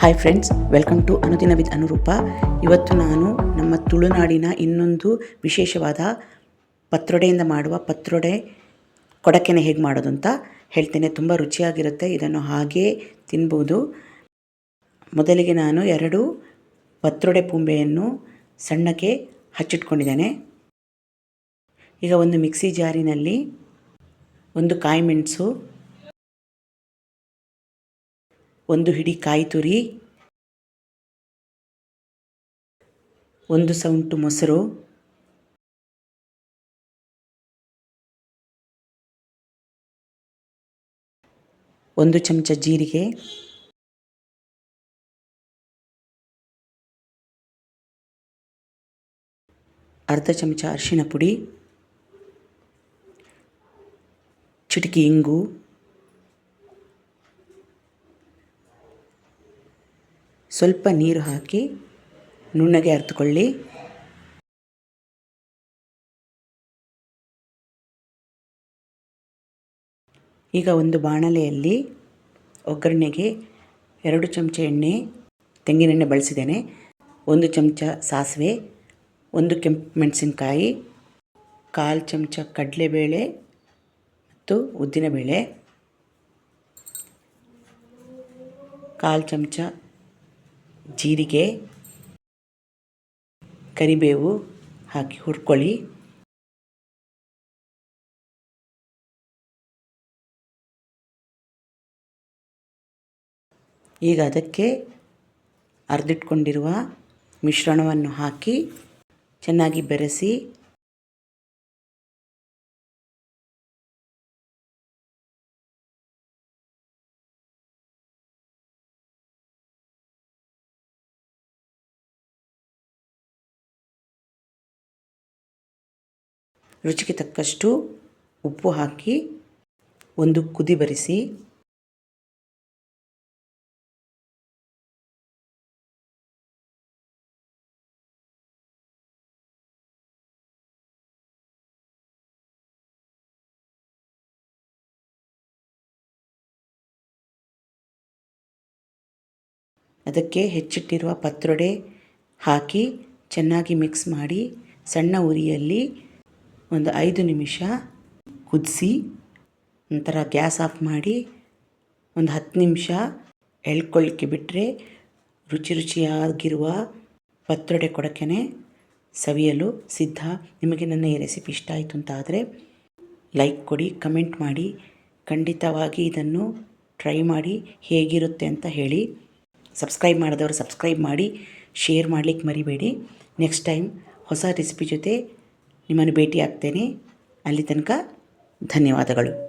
Hi friends welcome to Anudina with Anuroopa ಇವತ್ತು ನಾನು ನಮ್ಮ ತುಳುನಾಡಿನ ಇನ್ನೊಂದು ವಿಶೇಷವಾದ ಪತ್ರೊಡೆಯಿಂದ ಮಾಡುವ ಪತ್ರೊಡೆ ಕೊಡಕೆನೆ ಹೇಗೆ ಮಾಡೋದು ಅಂತ ಹೇಳ್ತೇನೆ. ತುಂಬ ರುಚಿಯಾಗಿರುತ್ತೆ, ಇದನ್ನು ಹಾಗೇ ತಿನ್ಬೋದು. ಮೊದಲಿಗೆ ನಾನು ಎರಡು ಪತ್ರೊಡೆ ಪೂಂಬೆಯನ್ನು ಸಣ್ಣಕ್ಕೆ ಹಚ್ಚಿಟ್ಕೊಂಡಿದ್ದೇನೆ. ಈಗ ಒಂದು ಮಿಕ್ಸಿ ಜಾರಿನಲ್ಲಿ ಒಂದು ಕಾಯಿ ಮೆಣಸು ಒಂದು ಹಿಡಿ ಕಾಯಿ ತುರಿ, ಒಂದು ಸೌಂಟು ಮೊಸರು, ಒಂದು ಚಮಚ ಜೀರಿಗೆ, ಅರ್ಧ ಚಮಚ ಅರಿಶಿನ ಪುಡಿ, ಚಿಟಕಿ ಇಂಗು ಸ್ವಲ್ಪ ನೀರು ಹಾಕಿ ನುಣ್ಣಗೆ ಅರ್ತುಕೊಳ್ಳಿ. ಈಗ ಒಂದು ಬಾಣಲೆಯಲ್ಲಿ ಒಗ್ಗರಣೆಗೆ ಎರಡು ಚಮಚ ಎಣ್ಣೆ ತೆಂಗಿನೆಣ್ಣೆ ಬಳಸಿದ್ದೇನೆ. ಒಂದು ಚಮಚ ಸಾಸಿವೆ, ಒಂದು ಕೆಂಪು ಮೆಣಸಿನಕಾಯಿ, ಕಾಲು ಚಮಚ ಕಡಲೆಬೇಳೆ ಮತ್ತು ಉದ್ದಿನಬೇಳೆ, ಕಾಲು ಚಮಚ ಜೀರಿಗೆ ಕರಿಬೇವು ಹಾಕಿ ಹುರ್ಕೊಳ್ಳಿ. ಈಗ ಅದಕ್ಕೆ ಅರ್ದಿಟ್ಕೊಂಡಿರುವ ಮಿಶ್ರಣವನ್ನು ಹಾಕಿ ಚೆನ್ನಾಗಿ ಬೆರೆಸಿ ರುಚಿಗೆ ತಕ್ಕಷ್ಟು ಉಪ್ಪು ಹಾಕಿ ಒಂದು ಕುದಿ ಬರಿಸಿ. ಅದಕ್ಕೆ ಹೆಚ್ಚಿಟ್ಟಿರುವ ಪತ್ರೊಡೆ ಹಾಕಿ ಚೆನ್ನಾಗಿ ಮಿಕ್ಸ್ ಮಾಡಿ ಸಣ್ಣ ಉರಿಯಲ್ಲಿ ಒಂದು ಐದು ನಿಮಿಷ ಕುದಿಸಿ, ನಂತರ ಗ್ಯಾಸ್ ಆಫ್ ಮಾಡಿ ಒಂದು ಹತ್ತು ನಿಮಿಷ ಎಳ್ಕೊಳ್ಳಿಕ್ಕೆ ಬಿಟ್ಟರೆ ರುಚಿ ರುಚಿಯಾಗಿರುವ ಪತ್ರೊಡೆ ಕೊಡಕೆನೆ ಸವಿಯಲು ಸಿದ್ಧ. ನಿಮಗೆ ನನ್ನ ಈ ರೆಸಿಪಿ ಇಷ್ಟ ಆಯಿತು ಅಂತ ಆದರೆ ಲೈಕ್ ಕೊಡಿ, ಕಮೆಂಟ್ ಮಾಡಿ. ಖಂಡಿತವಾಗಿ ಇದನ್ನು ಟ್ರೈ ಮಾಡಿ, ಹೇಗಿರುತ್ತೆ ಅಂತ ಹೇಳಿ. ಸಬ್ಸ್ಕ್ರೈಬ್ ಮಾಡಿದವರು ಸಬ್ಸ್ಕ್ರೈಬ್ ಮಾಡಿ, ಶೇರ್ ಮಾಡಲಿಕ್ಕೆ ಮರಿಬೇಡಿ. ನೆಕ್ಸ್ಟ್ ಟೈಮ್ ಹೊಸ ರೆಸಿಪಿ ಜೊತೆ ನಿಮ್ಮನ್ನು ಭೇಟಿ ಆಗ್ತೇನೆ ಅಲ್ಲಿ ತನಕ ಧನ್ಯವಾದಗಳು.